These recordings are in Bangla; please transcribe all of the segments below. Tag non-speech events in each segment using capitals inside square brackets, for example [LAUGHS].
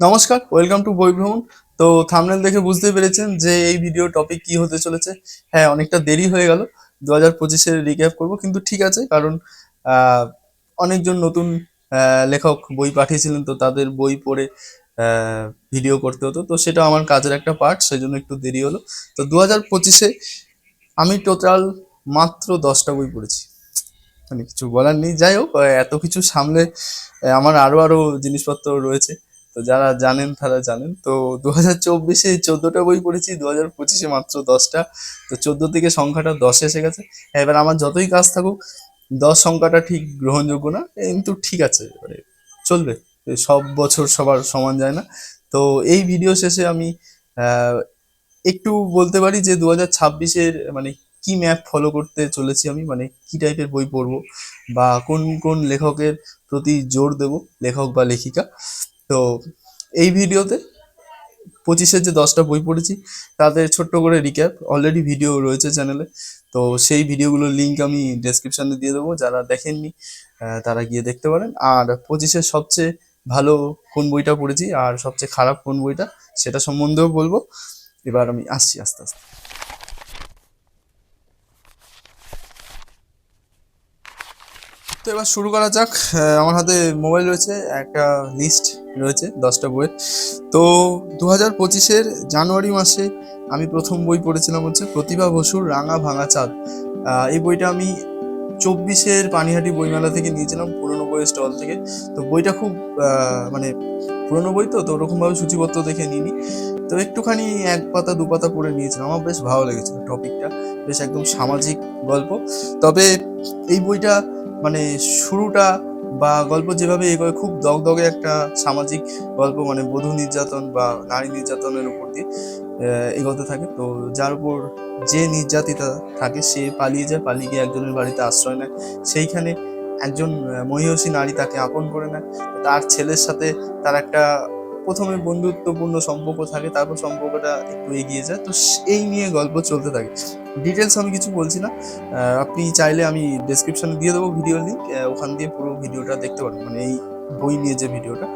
নমস্কার ওয়েলকাম টু বই ভ্রমণ তো থামনেল দেখে বুঝতে পেরেছেন যে এই ভিডিও টপিক কি হতে চলেছে। হ্যাঁ অনেকটা দেরি হয়ে গেল দু হাজার পঁচিশের রিক্যাপ করব, কিন্তু ঠিক আছে, কারণ অনেকজন নতুন লেখক বই পাঠিয়েছিলেন, তো তাদের বই পড়ে ভিডিও করতে হতো। তো সেটা আমার কাজের একটা পার্ট সেই জন্য একটু দেরি হলো। তো দু হাজার পঁচিশে আমি টোটাল মাত্র দশটা বই পড়েছি। মানে কিছু বলার নেই। যাই হোক, এত কিছু সামলে আমার আরও আরও জিনিসপত্র রয়েছে। তো যারা জানেন তারা জানেন। তো দু হাজার চব্বিশে চোদ্দটা বই পড়েছি দু হাজার পঁচিশে মাত্র দশটা। তো চোদ্দ থেকে সংখ্যাটা দশে এসে গেছে। এবার আমার যতই কাজ থাকুক, দশ সংখ্যাটা ঠিক গ্রহণযোগ্য না, কিন্তু ঠিক আছে মানে চলবে। সব বছর সবার সমান যায় না। তো এই ভিডিও শেষে আমি একটু বলতে পারি যে দু হাজার ছাব্বিশের মানে কি ম্যাপ ফলো করতে চলেছি আমি মানে কি টাইপের বই পড়ব, বা কোন কোন লেখকের প্রতি জোর দেব, লেখক বা লেখিকা। তো এই ভিডিওতে পঁচিশের যে দশটা বই পড়েছি তাদের ছোট্ট করে রিক্যাপ অলরেডি ভিডিও রয়েছে চ্যানেলে তো সেই ভিডিওগুলোর লিঙ্ক আমি ডেসক্রিপশনে দিয়ে দেবো, যারা দেখেননি তারা গিয়ে দেখতে পারেন। আর পঁচিশের সবচেয়ে ভালো কোন বইটা পড়েছি, আর সবচেয়ে খারাপ কোন বইটা, সেটা সম্বন্ধেও বলব। এবার আমি আসছি আস্তে আস্তে। তো এবার শুরু করা যাক। আমার হাতে মোবাইল রয়েছে, একটা লিস্ট রয়েছে, দশটা বইয়ের। তো দু হাজার পঁচিশের জানুয়ারি মাসে আমি প্রথম বই পড়েছিলাম হচ্ছে প্রতিভা বসুর রাঙা ভাঙা চাঁদ। এই বইটা আমি চব্বিশের পানিহাটি বইমেলা থেকে নিয়েছিলাম, পুরনো বইয়ের স্টল থেকে। তো বইটা খুব মানে পুরনো বই তো তো ওরকমভাবে সূচিপত্র দেখে নিইনি। তো একটুখানি এক পাতা, দু পাতা পড়ে নিয়েছিলাম। আমার বেশ ভালো লেগেছিল টপিকটা, বেশ একদম সামাজিক গল্প। তবে এই বইটা মানে শুরুটা বা গল্প যেভাবে এগোয় খুব দগদগে একটা সামাজিক গল্প মানে বধূ নির্যাতন বা নারী নির্যাতনের উপর দিয়ে এগোতে থাকে। তো যার উপর যে নির্যাতিতা থাকে, সে পালিয়ে যায়, পালিয়ে গিয়ে একজনের বাড়িতে আশ্রয় নেয়। সেইখানে একজন মহিষী নারী তাকে আপন করে নেয়। তার ছেলের সাথে তার একটা প্রথমে বন্ধুত্বপূর্ণ সম্পর্ক থাকে, তারপর সম্পর্কটা একটু এগিয়ে যায়। তো এই নিয়ে গল্প চলতে থাকে। ডিটেলস আমি কিছু বলছি না। আপনি চাইলে আমি ডেসক্রিপশনে দিয়ে দেবো ভিডিও লিঙ্ক ওখান দিয়ে পুরো ভিডিওটা দেখতে পারেন মানে এই বই নিয়ে যে ভিডিওটা।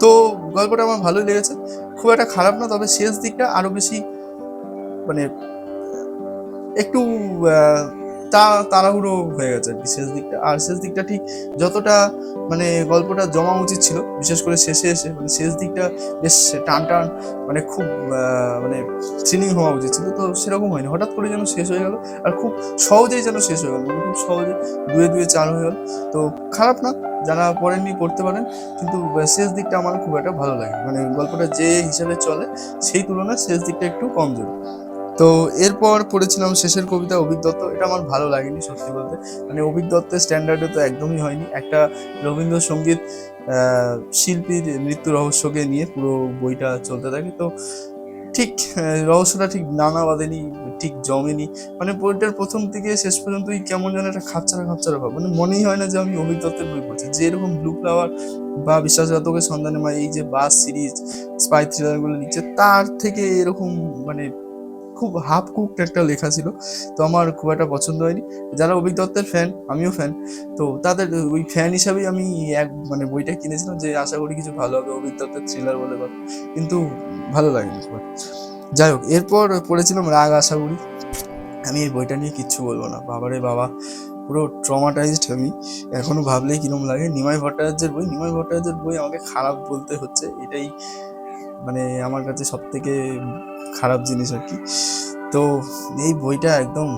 তো গল্পটা আমার ভালোই লেগেছে। খুব একটা খারাপ না, তবে শেষ দিকটা আরও বেশি মানে একটু তা তাড়াহুড়ো হয়ে গেছে। আর কি শেষ দিকটা, আর শেষ দিকটা ঠিক যতটা মানে গল্পটা জমা উচিত ছিল, বিশেষ করে শেষে এসে মানে শেষ দিকটা বেশ টান টান মানে খুব মানে থ্রিলিং হওয়া উচিত ছিল। তো সেরকম হয়নি। হঠাৎ করে যেন শেষ হয়ে গেল, আর খুব সহজেই যেন শেষ হয়ে গেল। মানে খুব সহজে দুয়ে দুয়ে চার হয়ে গেল। তো খারাপ না, যারা পড়েননি করতে পারেন, কিন্তু শেষ দিকটা আমার খুব একটা ভালো লাগে। মানে গল্পটা যে হিসাবে চলে, সেই তুলনায় শেষ দিকটা একটু কমজোর। তো এরপর পড়েছিলাম শেষের কবিতা অভিক দত্ত। এটা আমার ভালো লাগেনি সত্যি বলতে। মানে অভিক দত্তের স্ট্যান্ডার্ডে তো একদমই হয়নি। একটা রবীন্দ্রসঙ্গীত শিল্পীর মৃত্যু রহস্যকে নিয়ে পুরো বইটা চলতে থাকে। তো ঠিক রহস্যটা ঠিক নানা বাঁধেনি ঠিক জমেনি। মানে বইটার প্রথম থেকে শেষ পর্যন্তই কেমন যেন একটা খাপছাড়া খাপছাড়া ভাব। মানে মনেই হয় না যে আমি অভিক দত্তের বই পড়ছি। যে এরকম ব্লু ফ্লাওয়ার বা বিশ্বাসঘাতকের সন্ধানে মা এই যে বাস সিরিজ স্পাই থ্রিলারগুলো লিখছে, তার থেকে এরকম মানে খুব হাফ কুকড একটা লেখা ছিল। তো আমার খুব একটা পছন্দ হয়নি। যারা অভিক দত্তের ফ্যান আমিও ফ্যান তো তাদের ওই ফ্যান হিসাবেই আমি এক মানে বইটা কিনেছিলাম যে আশা করি কিছু ভালো হবে অভিক দত্তের থ্রিলার বলে কথা কিন্তু ভালো লাগেনি খুব যাই হোক, এরপর পড়েছিলাম রাগ আশাগুড়ি আমি এই বইটা নিয়ে কিচ্ছু বলব না। বাবারে বাবা, পুরো ট্রমাটাইজড আমি। এখনও ভাবলেই কিরম লাগে। নিমাই ভট্টাচার্যের বই নিমাই ভট্টাচার্যের বই আমাকে খারাপ বলতে হচ্ছে। এটাই মানে আমার কাছে সব থেকে খারাপ জিনিস আর কি। তো এই বইটা একদম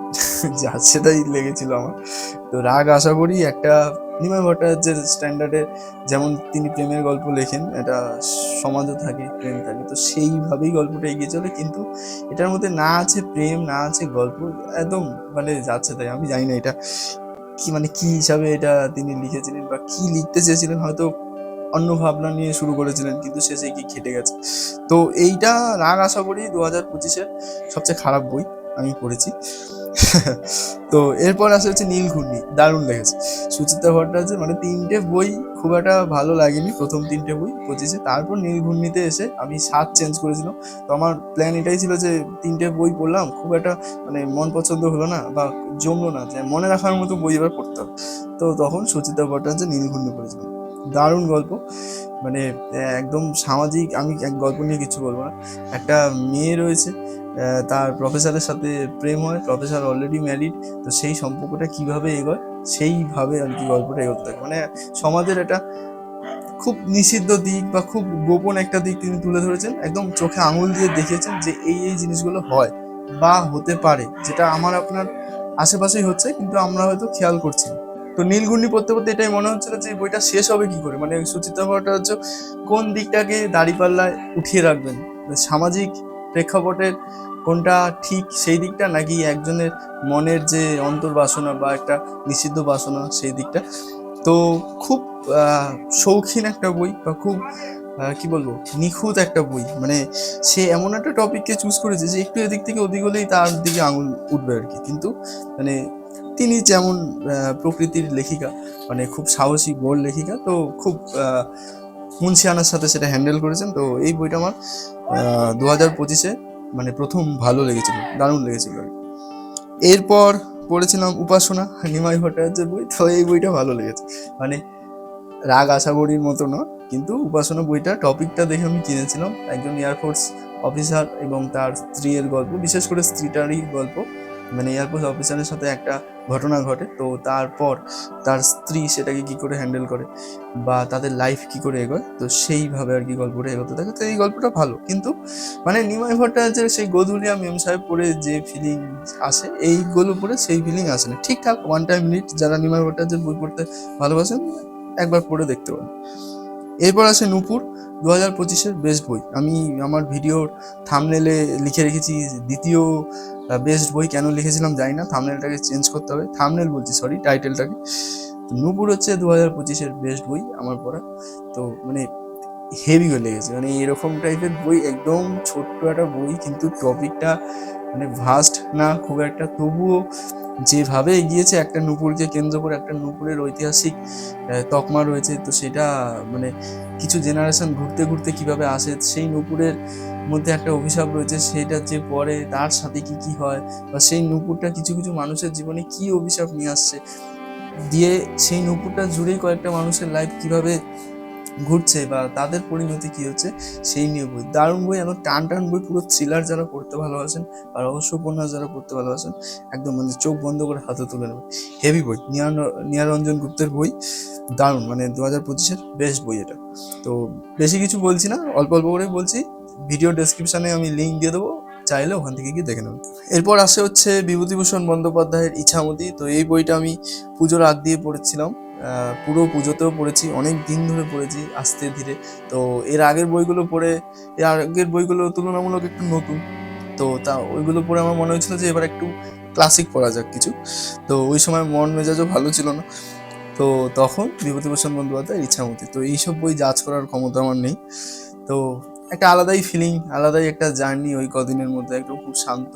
[LAUGHS] যাচ্ছে তাই লেগেছিল আমার। তো রাগ আশা করি একটা নিমাই ভট্টাচার্যের স্ট্যান্ডার্ডে যেমন তিনি প্রেমের গল্প লেখেন, এটা সমাজও থাকে, প্রেম থাকে। তো সেইভাবেই গল্পটা এগিয়ে চলে, কিন্তু এটার মধ্যে না আছে প্রেম, না আছে গল্প, একদম মানে যাচ্ছে তাই। আমি জানি না এটা কি মানে কি হিসাবে এটা তিনি লিখেছিলেন বা কি লিখতে চেয়েছিলেন, হয়তো অন্য ভাবনা নিয়ে শুরু করেছিলেন, কিন্তু শেষে কি খেটে গেছে। তো এইটা রাগ আশা করি দু হাজার পঁচিশের সবচেয়ে খারাপ বই, আমি পড়েছি। তো এরপর আসে হচ্ছে নীল ঘূর্ণি, দারুণ লেগেছে। সুচিত্রা ভট্টাচার্য মানে তিনটে বই খুব একটা ভালো লাগেনি, প্রথম তিনটে বই পঁচিশে। তারপর নীল ঘূর্ণিতে এসে আমি স্বাদ চেঞ্জ করেছিলাম। তো আমার প্ল্যান এটাই ছিল যে তিনটে বই পড়লাম, খুব একটা মানে মন পছন্দ হলো না বা জমলো না, যে মনে রাখার মতো বই এবার পড়তে হবে। তো তখন সুচিত্রা ভট্টাচার্য নীল ঘূর্ণি পড়েছিলাম দারুণ গল্প। মানে একদম সামাজিক, আমি এক গল্প নিয়ে কিছু বলব না। একটা মেয়ে রয়েছে তার প্রফেসরের সাথে প্রেম হয় প্রফেসর অলরেডি ম্যারিড তো সেই সম্পর্কটা কীভাবে এগোয়, সেইভাবে আর কি গল্পটা এগোতে থাকে। মানে সমাজের একটা খুব নিষিদ্ধ দিক বা খুব গোপন একটা দিক তিনি তুলে ধরেছেন, একদম চোখে আঙুল দিয়ে দেখিয়েছেন যে এই এই জিনিসগুলো হয় বা হতে পারে, যেটা আমার আপনার আশেপাশেই হচ্ছে, কিন্তু আমরা হয়তো খেয়াল করছি না। তো নীলগুন্ডি পড়তে পড়তে এটাই মনে হচ্ছিল যে বইটা শেষ হবে কি করে? মানে সুচিত্রা ভট্টাচার্য কোন দিকটাকে দাড়িপাল্লায় উঠিয়ে রাখবেন? সামাজিক প্রেক্ষাপটের কোনটা ঠিক সেই দিকটা, নাকি একজনের মনের যে অন্তর্বাসনা বা একটা নিষিদ্ধ বাসনা সেই দিকটা? তো খুব শৌখিন একটা বই বা খুব কি বলব, নিখুঁত একটা বই। মানে সে এমন একটা টপিককে চুজ করেছে যে একটু এদিক থেকে ওদিক হলেই তার দিকে আঙুল উঠবে আর কি কিন্তু মানে তিনি যেমন প্রকৃতির লেখিকা মানে খুব সাহসী বোল লেখিকা, তো খুব মুন্সিয়ানার সাথে সেটা হ্যান্ডেল করেছেন। তো এই বইটা আমার দু হাজার পঁচিশে মানে প্রথম ভালো লেগেছিল, দারুণ লেগেছিল এরপর পড়েছিলাম উপাসনা, নিমাই ভট্টাচার্যের বই, তো এই বইটা ভালো লেগেছে। মানে রাগ আশাবরীর মতো নয়, কিন্তু উপাসনা বইটা, টপিকটা দেখে আমি কিনেছিলাম। একজন এয়ারফোর্স অফিসার এবং তার স্ত্রীর গল্প, বিশেষ করে স্ত্রীটারই গল্প। মানে এয়ারফোর্স অফিসারের সাথে একটা ঘটনা ঘটে। তো তারপর তার স্ত্রী সেটাকে কি করে হ্যান্ডেল করে বা তাদের লাইফ কি করে এগোয়, তো সেইভাবে আর কি গল্পটা এগোতে থাকে। তো এই গল্পটা ভালো। কিন্তু মানে নিমাই ভট্টাচার্যের সেই গোধুলিয়া মেম সাহেব পড়ে যে ফিলিং আসে, এইগুলো পড়ে সেই ফিলিং আসে না। ঠিকঠাক ওয়ান টাইম নিট যারা নিমাই ভট্টাচার্যের বই পড়তে ভালোবাসেন, একবার পড়ে দেখতে পারেন। এরপর আসে নূপুর দু হাজার পঁচিশের বেস্ট বই। আমি আমার ভিডিওর থামনেলে লিখে রেখেছি দ্বিতীয় বেস্ট বই কেন লিখেছিলাম জানি না থামনেলটাকে চেঞ্জ করতে হবে। থামনেল বলছি সরি টাইটেলটাকে তো নূপুর হচ্ছে দু হাজার পঁচিশের বেস্ট বই আমার পড়া। তো মানে হেভি হয়ে লেগেছে। মানে এরকম টাইপের বই একদম ছোট্ট একটা বই, কিন্তু টপিকটা মানে ভাস্ট না, খুব একটা। তবুও যেভাবে এগিয়েছে, একটা নুপুরকে কেন্দ্র করে একটা নুপুরের ঐতিহাসিক তকমা রয়েছে। তো সেটা মানে কিছু জেনারেশন ঘুরতে ঘুরতে কীভাবে আসে, সেই নুপুরের মধ্যে একটা অভিশাপ রয়েছে, সেটা যে পরে তার সাথে কি কি হয় বা সেই নুপুরটা কিছু কিছু মানুষের জীবনে কি অভিশাপ নিয়ে আসছে? দিয়ে সেই নুপুরটা জুড়েই কয়েকটা মানুষের লাইফ কীভাবে ঘুরছে বা তাদের পরিণতি কি হচ্ছে, সেই নিয়ে বই। দারুণ বই এবং টান টান বই, পুরো থ্রিলার যারা পড়তে ভালোবাসেন বা রহস্য উপন্যাস যারা পড়তে ভালোবাসেন, একদম মানে চোখ বন্ধ করে হাতে তুলে নেবে হেভি বই, নিয়ার- নিয়ারঞ্জন গুপ্তের বই, দারুণ মানে দু হাজার পঁচিশের বেস্ট বই এটা। তো বেশি কিছু বলছি না, অল্প অল্প করে বলছি। ভিডিও ডেসক্রিপশনে আমি লিঙ্ক দিয়ে দেবো, চাইলে ওখান থেকে গিয়ে দেখে নেবেন এরপর আসে হচ্ছে বিভূতিভূষণ বন্দ্যোপাধ্যায়ের ইচ্ছামতি। তো এই বইটা আমি পুজোর আগ দিয়ে পড়েছিলাম। পুরো পুজোতেও পড়েছি, অনেক দিন ধরে পড়েছি আস্তে ধীরে। তো এর আগের বইগুলো পড়ে, এর আগের বইগুলো তুলনামূলক একটু নতুন। তো তা ওইগুলো পড়ে আমার মনে হয়েছিল যে এবার একটু ক্লাসিক পড়া যাক কিছু। তো ওই সময় মন মেজাজও ভালো ছিল না। তো তখন বিভূতিভূষণ বন্দ্যোপাধ্যায়ের ইচ্ছামতি। তো এইসব বই জাজ করার ক্ষমতা আমার নেই। তো একটা আলাদাই ফিলিং আলাদাই একটা জার্নি ওই কদিনের মধ্যে। একদম খুব শান্ত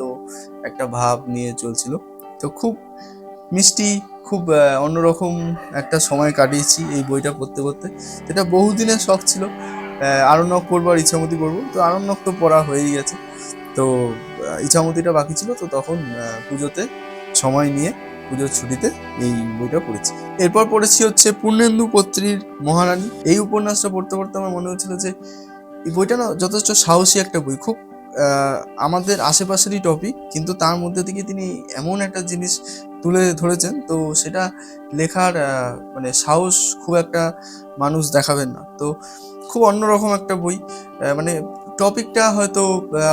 একটা ভাব নিয়ে চলছিল। তো খুব মিষ্টি, খুব অন্যরকম একটা সময় কাটিয়েছি এই বইটা পড়তে পড়তে। যেটা বহুদিনের শখ ছিল। আরণ্যক পড়ব আর ইচ্ছামতি পড়ব তো আরণ্যক তো পড়া হয়েই গেছে। তো ইচ্ছামতিটা বাকি ছিল। তো তখন পুজোতে সময় নিয়ে পুজোর ছুটিতে এই বইটা পড়েছি। এরপর পড়েছি হচ্ছে পূর্ণেন্দু পত্রীর মহারানী। এই উপন্যাসটা পড়তে পড়তে আমার মনে হচ্ছিল যে এই বইটা না যথেষ্ট সাহসী একটা বই। খুব আমাদের আশেপাশেরই টপিক কিন্তু তার মধ্যে থেকে তিনি এমন একটা জিনিস তুলে ধরেছেন, তো সেটা লেখার মানে সাহস খুব একটা মানুষ দেখাবেন না। তো খুব অন্যরকম একটা বই মানে টপিকটা হয়তো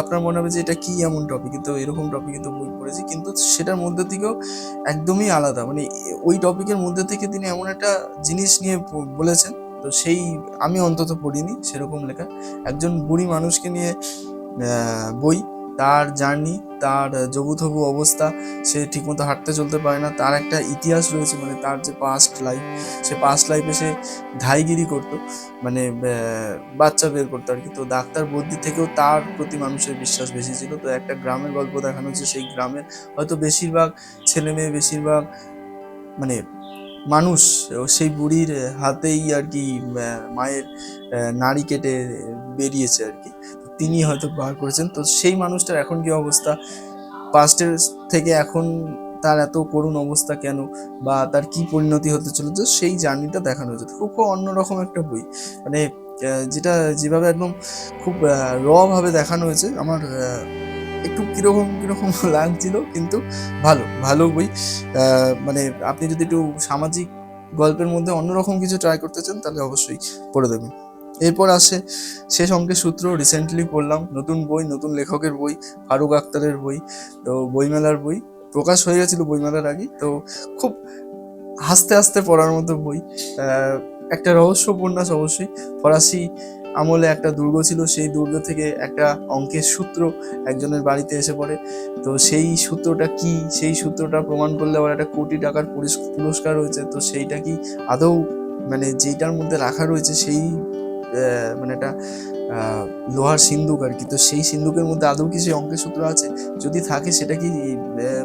আপনার মনে হবে যে এটা কি এমন টপিক কিন্তু এরকম টপিক কিন্তু বই পড়েছি, কিন্তু সেটার মধ্যে থেকেও একদমই আলাদা। মানে ওই টপিকের মধ্যে থেকে তিনি এমন একটা জিনিস নিয়ে বলেছেন তো সেই আমি অন্তত পড়িনি সেরকম লেখা। একজন বুড়ি মানুষকে নিয়ে বই, তার জার্নি, তার জবুথবু অবস্থা, সে ঠিকমতো হাঁটতে চলতে পারে না, তার একটা ইতিহাস রয়েছে মানে তার যে পাস্ট লাইফ সে পাস্ট লাইফে সে ধাইগিরি করতো মানে বাচ্চা বের করতো আর কি। তো ডাক্তার বদ্যি থেকেও তার প্রতি মানুষের বিশ্বাস বেশি ছিল। তো একটা গ্রামের গল্প দেখানো হচ্ছে, সেই গ্রামের হয়তো বেশিরভাগ ছেলে মেয়ে বেশিরভাগ মানে মানুষ সেই বুড়ির হাতেই আর কি মায়ের নাড়ি কেটে বেরিয়েছে আর কি। তিনি হয়তো বার করেছেন। তো সেই মানুষটার এখন কি অবস্থা? পাস্টের থেকে এখন তার এত করুণ অবস্থা কেন? বা তার কি পরিণতি হতে চলেছে? সেই জার্নিটা দেখানো হয়েছে। খুব খুব অন্যরকম একটা বই। মানে যেটা যেভাবে একদম খুব র ভাবে দেখানো হয়েছে, আমার একটু কীরকম কীরকম [LAUGHS] লাগছিল, কিন্তু ভালো ভালো বই। মানে আপনি যদি একটু সামাজিক গল্পের মধ্যে অন্যরকম কিছু ট্রাই করতে চান, তাহলে অবশ্যই পড়ে দেবেন। এরপর আসে শেষ অঙ্কের সূত্র রিসেন্টলি পড়লাম, নতুন বই, নতুন লেখকের বই, ফারুক আক্তারের বই, তো বইমেলার বই। প্রকাশ হয়ে গেছিল বইমেলার আগে, তো খুব হাসতে হাসতে পড়ার মতো বই। একটা রহস্য উপন্যাস অবশ্যই ফরাসি আমলে একটা দুর্গ ছিল, সেই দুর্গ থেকে একটা অঙ্কের সূত্র একজনের বাড়িতে এসে পড়ে। তো সেই সূত্রটা কি? সেই সূত্রটা প্রমাণ করলে আবার একটা কোটি টাকার পুরস্কার রয়েছে। তো সেইটা কি আদৌ মানে যেটার মধ্যে রাখা রয়েছে সেই মানে একটা লোহার সিন্ধুক আর কি। তো সেই সিন্ধুকের মধ্যে আদৌ কি সেই অঙ্কের সূত্র আছে? যদি থাকে সেটা কি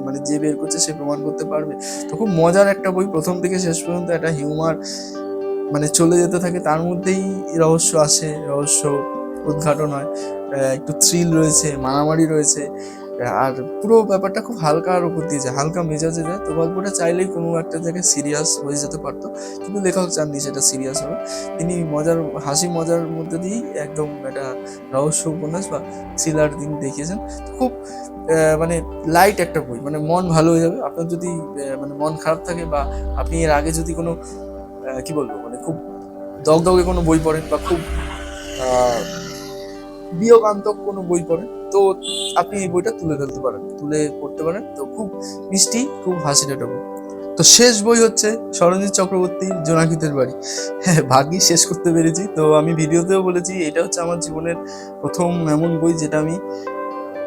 মানে যে বের করছে সে প্রমাণ করতে পারবে? তো খুব মজার একটা বই। প্রথম থেকে শেষ পর্যন্ত একটা হিউমার মানে চলে যেতে থাকে, তার মধ্যেই রহস্য আসে, রহস্য উদ্ঘাটন হয়। একটু থ্রিল রয়েছে, মারামারি রয়েছে আর পুরো ব্যাপারটা খুব হালকার উপর দিয়ে যায়, হালকা মেজাজে যায়। তো গল্পটা চাইলেই কোনো একটা জায়গায় সিরিয়াস হয়ে যেতে পারতো, কিন্তু লেখক চাননি সেটা সিরিয়াস হবে। তিনি মজার, হাসি মজার মধ্যে দিয়েই একদম একটা রহস্য উপন্যাস বা থ্রিলার তিনি দেখিয়েছেন। খুব মানে লাইট একটা বই মানে মন ভালো হয়ে যাবে। আপনার যদি মানে মন খারাপ থাকে বা আপনি এর আগে যদি কোনো কি বলব মানে খুব দগদগে কোনো বই পড়েন বা খুব বিয়োগান্তক কোনো বই পড়েন, তো আপনি এই বইটা তুলে ফেলতে পারেন, তুলে পড়তে পারেন, তো খুব মিষ্টি, খুব একটা বই তো শেষ বই হচ্ছে সরঞ্জিৎ চক্রবর্তীর জোনাকিতের বাড়ি। হ্যাঁ ভাগ্যি শেষ করতে পেরেছি। তো আমি ভিডিওতেও বলেছি, এটা হচ্ছে আমার জীবনের প্রথম এমন বই যেটা আমি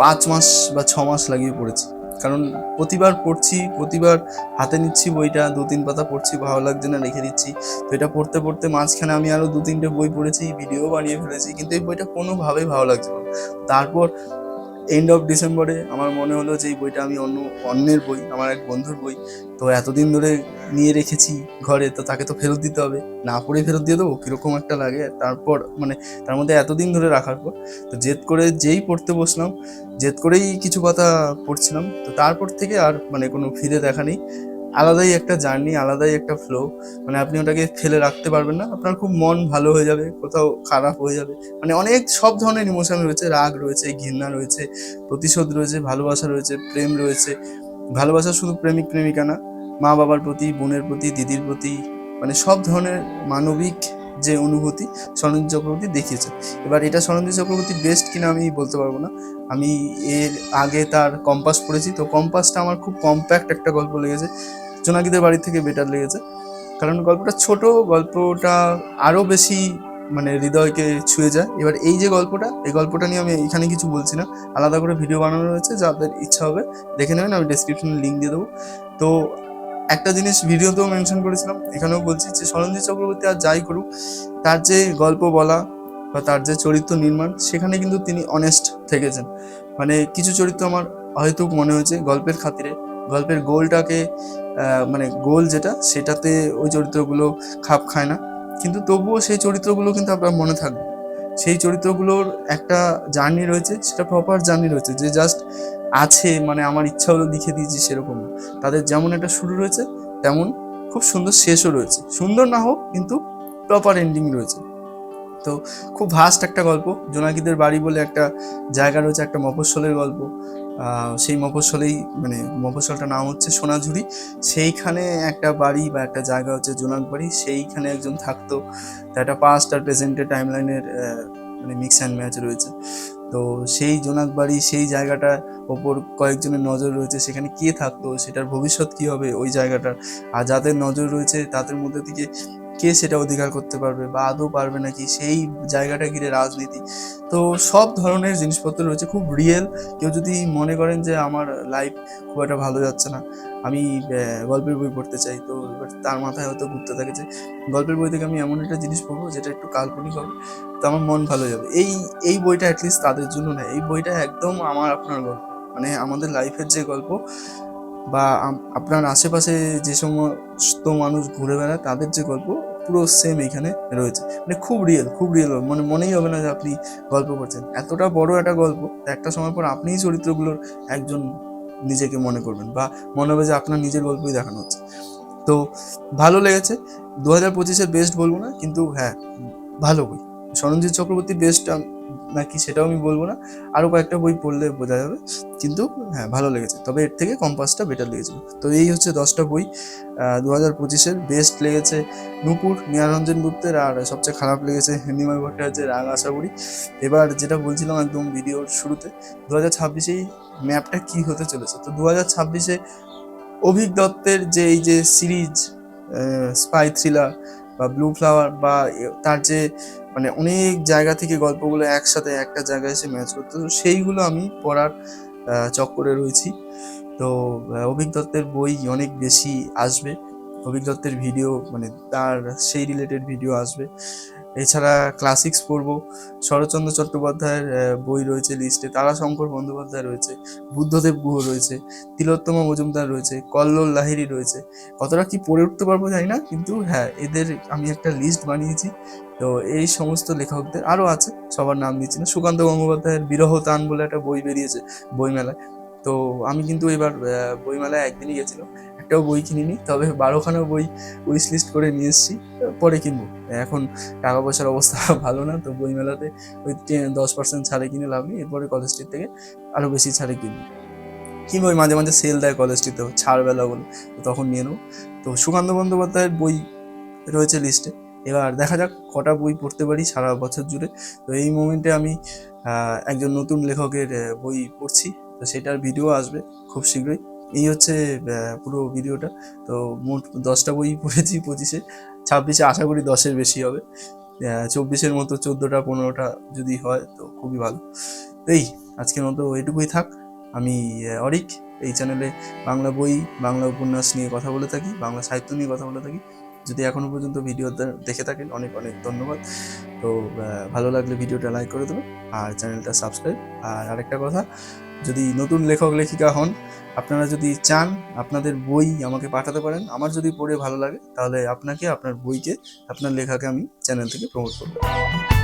পাঁচ মাস বা ছ মাস লাগিয়ে পড়েছি। কারণ প্রতিবার পড়ছি, প্রতিবার হাতে নিচ্ছি বইটা, দু তিন পাতা পড়ছি, ভালো লাগছে না, রেখে দিচ্ছি। তো এটা পড়তে পড়তে মাঝখানে আমি আরও দু তিনটে বই পড়েছি, ভিডিও বানিয়ে ফেলেছি, কিন্তু এই বইটা কোনোভাবেই ভালো লাগছে না। তারপর এন্ড অফ ডিসেম্বরে আমার মনে হলো যে এই বইটা আমি অন্য, অন্যের বই, আমার এক বন্ধুর বই। তো এতদিন ধরে নিয়ে রেখেছি ঘরে, তো তাকে তো ফেরত দিতে হবে। না পড়ে ফেরত দিয়ে দেবো, কীরকম একটা লাগে। তারপর মানে তার মধ্যে এতদিন ধরে রাখার পর, তো জেদ করে যেই পড়তে বসলাম, জেদ করেই কিছু কথা পড়ছিলাম। তো তারপর থেকে আর মানে কোনো ফিরে দেখা নেই। আলাদাই একটা জার্নি, আলাদাই একটা ফ্লো মানে আপনি ওটাকে ফেলে রাখতে পারবেন না। আপনার খুব মন ভালো হয়ে যাবে, কোথাও খারাপ হয়ে যাবে। মানে অনেক, সব ধরনের ইমোশন রয়েছে, রাগ রয়েছে, ঘৃণা রয়েছে, প্রতিশোধ রয়েছে, ভালোবাসা রয়েছে, প্রেম রয়েছে। ভালোবাসা শুধু প্রেমিক, প্রেমিকা না মা বাবার প্রতি, বোনের প্রতি, দিদির প্রতি মানে সব ধরনের মানবিক যে অনুভূতি সরঞ্জিৎ চক্রবর্তী দেখিয়েছে এবার এটা সরঞ্জিৎ চক্রবর্তী বেস্ট কিনা আমি বলতে পারব না। আমি এর আগে তার কম্পাস পড়েছি, তো কম্পাসটা আমার খুব কম্প্যাক্ট একটা গল্প লেগেছে, জোনাকিদের বাড়ি থেকে বেটার লেগেছে। কারণ গল্পটা ছোট, গল্পটা আরও বেশি মানে হৃদয়কে ছুঁয়ে যায়। এবার এই যে গল্পটা, এই গল্পটা নিয়ে আমি এখানে কিছু বলছি না। আলাদা করে ভিডিও বানানো রয়েছে যাদের ইচ্ছা হবে, দেখে নেবেন, আমি ডেসক্রিপশনে লিঙ্ক দিয়ে দেবো। তো একটা জিনিস ভিডিওতেও মেনশন করেছিলাম, এখানেও বলছি যে সরঞ্জিৎ চক্রবর্তী আর যাই করুক, তার যে গল্প বলা বা তার যে চরিত্র নির্মাণ, সেখানে কিন্তু তিনি অনেস্ট থেকেছেন। মানে কিছু চরিত্র আমার হয়তো মনে হয়েছে গল্পের খাতিরে, গল্পের গোলটাকে মানে গোল যেটা, সেটাতে ওই চরিত্রগুলো খাপ খায় না। কিন্তু তবুও সেই চরিত্রগুলো কিন্তু আপনার মনে থাকবে। সেই চরিত্রগুলোর একটা জার্নি রয়েছে, সেটা প্রপার জার্নি রয়েছে, যে জাস্ট আছে মানে আমার ইচ্ছা হলো লিখে দিয়েছি সেরকম। তাদের যেমন একটা শুরু রয়েছে, তেমন খুব সুন্দর শেষও রয়েছে। সুন্দর না হোক, কিন্তু প্রপার এন্ডিং রয়েছে। তো খুব ভাস্ট একটা গল্প। জোনাকিদের বাড়ি বলে একটা জায়গা রয়েছে, একটা মফস্বলের গল্প। সেই মফস্বলেই মানে মফস্বলটার নাম হচ্ছে সোনাঝুরি। সেইখানে একটা বাড়ি বা একটা জায়গা হচ্ছে জোনাক বাড়ি। সেইখানে একজন থাকতো। একটা পাস্ট আর প্রেজেন্টের টাইম লাইনের মানে মিক্স অ্যান্ড ম্যাচ রয়েছে। তো সেই জোনাক বাড়ি, সেই জায়গাটার ওপর কয়েকজনের নজর রয়েছে, সেখানে কে থাকতো, সেটার ভবিষ্যৎ কী হবে ওই জায়গাটার। আর যাদের নজর রয়েছে, তাদের মধ্যে থেকে কে সেটা অধিকার করতে পারবে বা আদৌ পারবে নাকি সেই জায়গাটা ঘিরে রাজনীতি। তো সব ধরনের জিনিসপত্র রয়েছে, খুব রিয়েল কেউ যদি মনে করেন যে আমার লাইফ খুব একটা ভালো যাচ্ছে না, আমি গল্পের বই পড়তে চাই, তো তার মাথায় হয়তো ঘুরতে থাকে যে গল্পের বই থেকে আমি এমন একটা জিনিস পড়ব যেটা একটু কাল্পনিক হবে, তো আমার মন ভালো যাবে। এই এই বইটা অ্যাটলিস্ট তাদের জন্য না, এই বইটা একদম আমার, আপনার গল্প। মানে আমাদের লাইফের যে গল্প বা আপনার আশেপাশে যে সমস্ত মানুষ ঘুরে বেড়ায়, তাদের যে গল্প পুরো সেম এখানে রয়েছে। মানে খুব রিয়েল খুব রিয়েল মানে মনেই হবে না যে আপনি গল্প করছেন। এতটা বড় একটা গল্প, একটা সময় পর আপনিই চরিত্রগুলোর একজন নিজেকে মনে করবেন বা মনে হবে যে আপনার নিজের গল্পই দেখানো হচ্ছে। তো ভালো লেগেছে। দু হাজার পঁচিশের বেস্ট বলব না, কিন্তু হ্যাঁ ভালো বই। সরঞ্জিৎ চক্রবর্তী বেস্ট নাকি সেটাও আমি বলব না। আরও কয়েকটা বই পড়লে বোঝা যাবে। কিন্তু হ্যাঁ ভালো লেগেছে। তবে এর থেকে কম্পাসটা বেটার লেগেছিল। তো এই হচ্ছে দশটা বই। দু হাজার পঁচিশের বেস্ট লেগেছে নূপুর, নিয়ারঞ্জন গুপ্তের। আর সবচেয়ে খারাপ লেগেছে নিমাই ভট্টাচার্যের রাগ, আশা করি। এবার যেটা বলছিলাম একদম ভিডিওর শুরুতে দু হাজার ছাব্বিশেই ম্যাপটা কী হতে চলেছে? তো দু হাজার ছাব্বিশে অভিক দত্তের যে এই যে সিরিজ স্পাই থ্রিলার বা ব্লু ফ্লাওয়ার বা তার যে মানে অনেক জায়গা থেকে গল্পগুলো একসাথে একটা জায়গায় এসে ম্যাচ করতো। তো সেইগুলো আমি পড়ার চক্করে রয়েছি। তো অভিক দত্তের বই অনেক বেশি আসবে। অভিক দত্তের ভিডিও মানে তার সেই রিলেটেড ভিডিও আসবে। এছাড়া ক্লাসিক্স পড়ব। শরৎচন্দ্র চট্টোপাধ্যায়ের বই রয়েছে লিস্টে তারাশঙ্কর বন্দ্যোপাধ্যায় রয়েছে, বুদ্ধদেব গুহ রয়েছে, তিলোত্তমা মজুমদার রয়েছে, কল্লোল লাহিড়ী রয়েছে। কতটা কি পড়ে উঠতে পারব জানি না, কিন্তু হ্যাঁ এদের আমি একটা লিস্ট বানিয়েছি। তো এই সমস্ত লেখকদের আরও আছে, সবার নাম দিচ্ছি না। সুকান্ত গঙ্গোপাধ্যায়ের বিরহ তান বলে একটা বই বেরিয়েছে বইমেলায়। তো আমি কিন্তু এবার বইমেলায় একদিনই গেছিলাম। একটাও বই কিনিনি, তবে বারোখানা বই উইশ লিস্ট করে নিয়ে এসেছি, পরে কিনবো। এখন টাকা পয়সার অবস্থা [LAUGHS] ভালো না, তো বইমেলাতে ওই টে- দশ পার্সেন্ট ছাড়ে কিনে লাভ নেই, এরপরে কলেজ স্ট্রিট থেকে আরও বেশি ছাড়ে কিনবো। কিংবা ওই মাঝে মাঝে সেল দেয় কলেজ স্ট্রিটে ছাড়বেলা বলে তখন নিয়ে নেব। তো সুকান্ত বন্দ্যোপাধ্যায়ের বই রয়েছে লিস্টে এবার দেখা যাক কটা বই পড়তে পারি সারা বছর জুড়ে। তো এই মোমেন্টে আমি একজন নতুন লেখকের বই পড়ছি, তো সেটার ভিডিও আসবে খুব শীঘ্রই। এই হচ্ছে পুরো ভিডিওটা তো মোট দশটা বই পড়েছি পঁচিশে। ছাব্বিশে আশা করি দশের বেশি হবে। চব্বিশের মতো চোদ্দোটা, পনেরোটা যদি হয় তো খুবই ভালো। এই, আজকের মতো এটুকুই থাক। আমি অরিক। এই চ্যানেলে বাংলা বই, বাংলা উপন্যাস নিয়ে কথা বলে থাকি, বাংলা সাহিত্য নিয়ে কথা বলে থাকি। যদি এখনও পর্যন্ত ভিডিও দেখে থাকেন, অনেক অনেক ধন্যবাদ। তো ভালো লাগলে ভিডিওটা লাইক করে দেবেন, আর চ্যানেলটা সাবস্ক্রাইব আর আরেকটা কথা যদি নতুন লেখক, লেখিকা হন, আপনারা যদি চান আপনাদের বই আমাকে পাঠাতে পারেন। আমার যদি পড়ে ভালো লাগে, তাহলে আপনাকে, আপনার বইকে, আপনার লেখাকে আমি চ্যানেল থেকে প্রমোট করব।